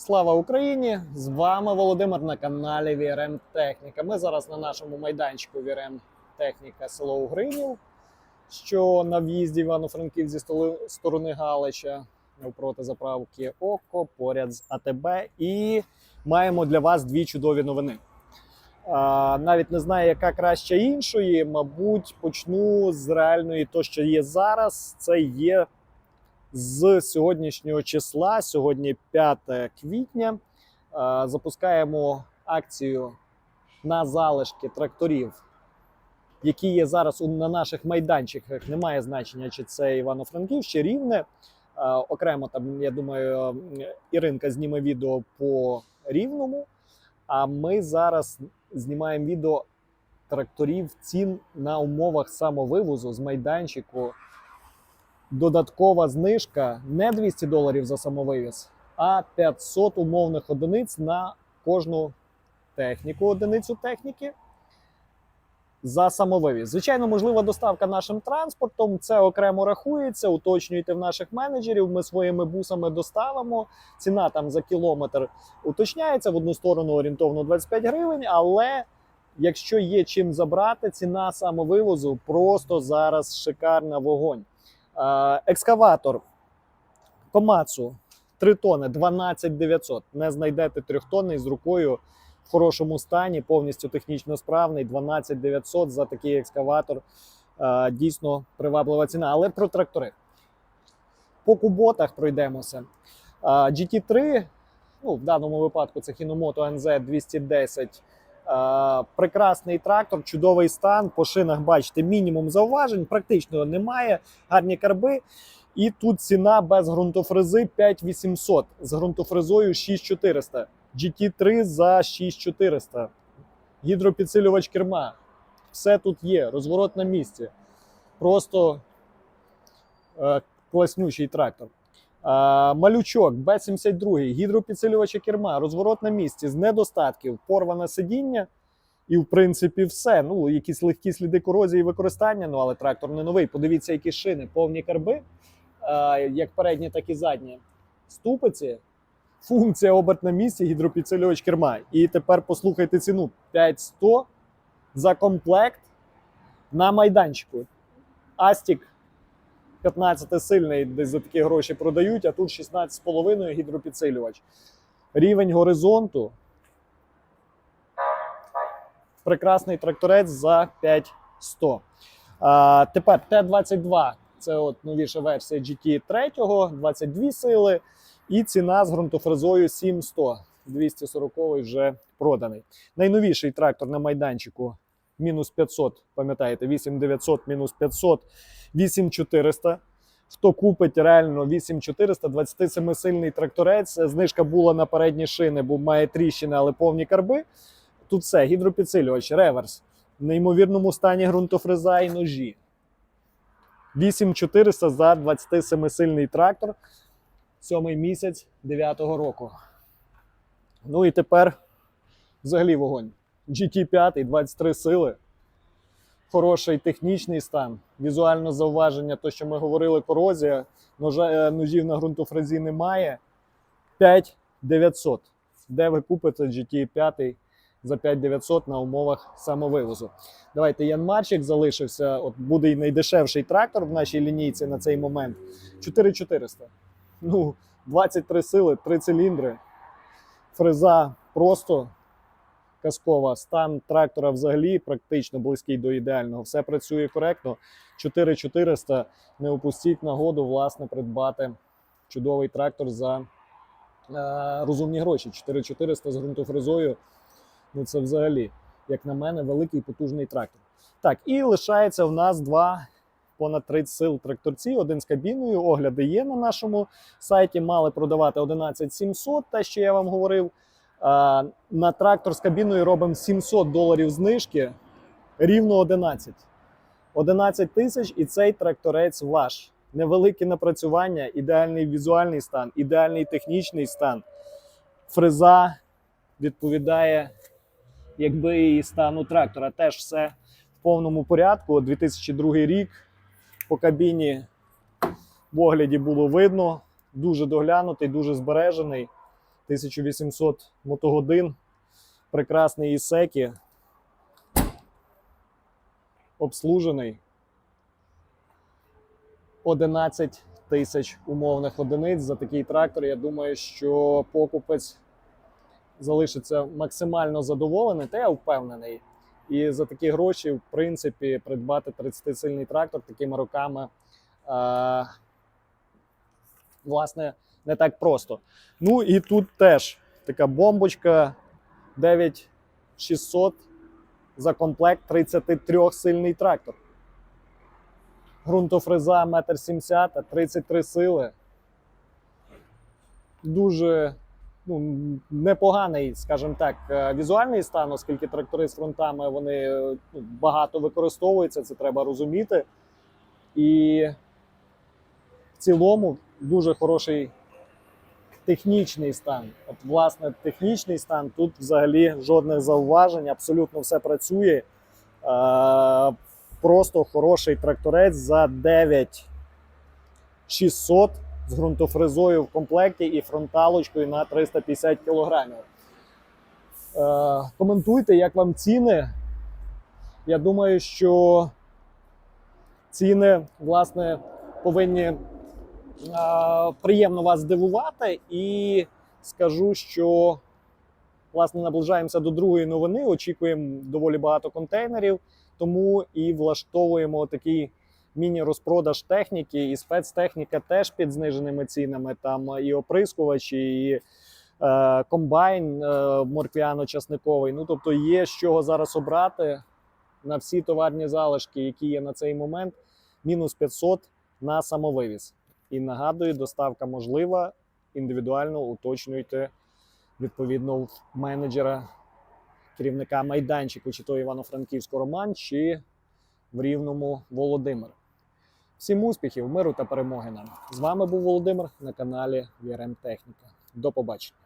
Слава Україні! З вами Володимир на каналі VRM Техніка. Ми зараз на нашому майданчику VRM Техніка село Угринів, що на в'їзді Івано-Франків зі сторони Галича навпроти заправки ОКО, поряд з АТБ. І маємо для вас дві чудові новини. А, навіть не знаю, яка краще іншої. Мабуть, почну з реальної, то, що є зараз. Це є з сьогоднішнього числа, сьогодні 5 квітня, е, запускаємо акцію на залишки тракторів, які є зараз на наших майданчиках. Немає значення, чи це Івано-Франків, чи Рівне. Е, Окремо там, я думаю, Іринка зніме відео по рівному. А ми зараз знімаємо відео тракторів цін на умовах самовивозу з майданчику додаткова знижка не 200 доларів за самовивіз, а 500 умовних одиниць на кожну техніку, одиницю техніки за самовивіз. Звичайно, можлива доставка нашим транспортом. Це окремо рахується. Уточнюйте в наших менеджерів. Ми своїми бусами доставимо. Ціна там за кілометр уточняється в одну сторону орієнтовно 25 гривень, але. Якщо є чим забрати, ціна самовивозу просто зараз шикарна вогонь. Екскаватор Комацу 3 тони 12 900. Не знайдете трьохтонний з рукою в хорошому стані, повністю технічно справний. 12 900 за такий екскаватор. Дійсно приваблива ціна. Але про трактори. По куботах пройдемося. Е, GT3, ну, в даному випадку це Hinomoto NZ 210. Е, Прекрасний трактор, чудовий стан. По шинах бачите, мінімум зауважень, практично немає. Гарні карби. І тут ціна без ґрунтофрези 5800 з ґрунтофрезою 6400. GT3 за 6400. Гідропідсилювач керма. Все тут є. Розворот на місці. Просто е, класнючий трактор. Малючок Б-72, гідропідсилювача керма, розворот на місці з недостатків, порване сидіння. І, в принципі, все. Ну, якісь легкі сліди корозії використання, ну але трактор не новий. Подивіться, які шини, повні карби, як передні, так і задні. Ступиці, функція оберт на місці, гідропідсилювач керма. І тепер послухайте ціну: 5100 за комплект на майданчику. Астік 15 сильний, десь за такі гроші продають, а тут 16,5 гідропідсилювач. Рівень горизонту. Прекрасний тракторець за 5100. А, тепер Т-22. Це от новіша версія GT3, 22 сили. І ціна з ґрунтофрезою 7100. 240 вже проданий. Найновіший трактор на майданчику мінус 500, пам'ятаєте, 8900 мінус 500, 8400. Хто купить реально 8400, 27-сильний тракторець. Знижка була на передні шини, бо має тріщини, але повні карби. Тут все, гідропідсилювач, реверс. В неймовірному стані ґрунтофреза і ножі. 8400 за 27-сильний трактор. Сьомий місяць 9-го року. Ну і тепер взагалі вогонь. GT5, 23 сили. Хороший технічний стан, візуальне зауваження, то, що ми говорили, корозія, ножа, е, ножів на ґрунтофрезі немає. 5900. Де ви купите GT5 за 5900 на умовах самовивозу? Давайте Янмарчик залишився. От буде і найдешевший трактор в нашій лінійці на цей момент. 4400. Ну, 23 сили, 3 циліндри. Фреза просто казкова. Стан трактора взагалі практично близький до ідеального. Все працює коректно. 4400. Не опустіть нагоду, власне, придбати чудовий трактор за е, розумні гроші. 4400 з ґрунтофрезою. Ну це взагалі, як на мене, великий потужний трактор. Так, і лишається в нас два понад 30 сил тракторці, один з кабіною. Огляди є на нашому сайті. Мали продавати 11700, те, що я вам говорив. А, на трактор з кабіною робимо 700 доларів знижки, рівно 11. 11 тисяч і цей тракторець ваш. Невелике напрацювання, ідеальний візуальний стан, ідеальний технічний стан. Фреза відповідає, якби і стану трактора. Теж все в повному порядку. 2002 рік по кабіні в огляді було видно. Дуже доглянутий, дуже збережений 1800 мотогодин. Прекрасний Ісекі. Обслужений. 11 тисяч умовних одиниць за такий трактор. Я думаю, що покупець залишиться максимально задоволений, та я впевнений. І за такі гроші, в принципі, придбати 30-сильний трактор такими роками, е, власне, не так просто. Ну і тут теж така бомбочка 9600 за комплект 33-сильний трактор. Грунтофреза 1,70 м, 33 сили. Дуже ну, непоганий, скажімо так, е, візуальний стан, оскільки трактори з фронтами вони е, ну, багато використовуються, це треба розуміти. І в цілому дуже хороший технічний стан. От, власне, технічний стан тут взагалі жодних зауважень, абсолютно все працює. Е, просто хороший тракторець за 9600 з ґрунтофрезою в комплекті і фронталочкою на 350 кг. Е, коментуйте, як вам ціни. Я думаю, що ціни, власне, повинні приємно вас здивувати. І скажу, що власне наближаємося до другої новини. Очікуємо доволі багато контейнерів, тому і влаштовуємо такий міні-розпродаж техніки, і спецтехніка теж під зниженими цінами. Там і оприскувачі, і е, комбайн е, морквяно-часниковий. Ну тобто є з чого зараз обрати на всі товарні залишки, які є на цей момент. Мінус 500 на самовивіз. І нагадую, доставка можлива. Індивідуально уточнюйте відповідно менеджера, керівника майданчику, чи то Івано-Франківського Роман, чи в Рівному Володимир. Всім успіхів, миру та перемоги нам! З вами був Володимир на каналі VRM Техніка. До побачення.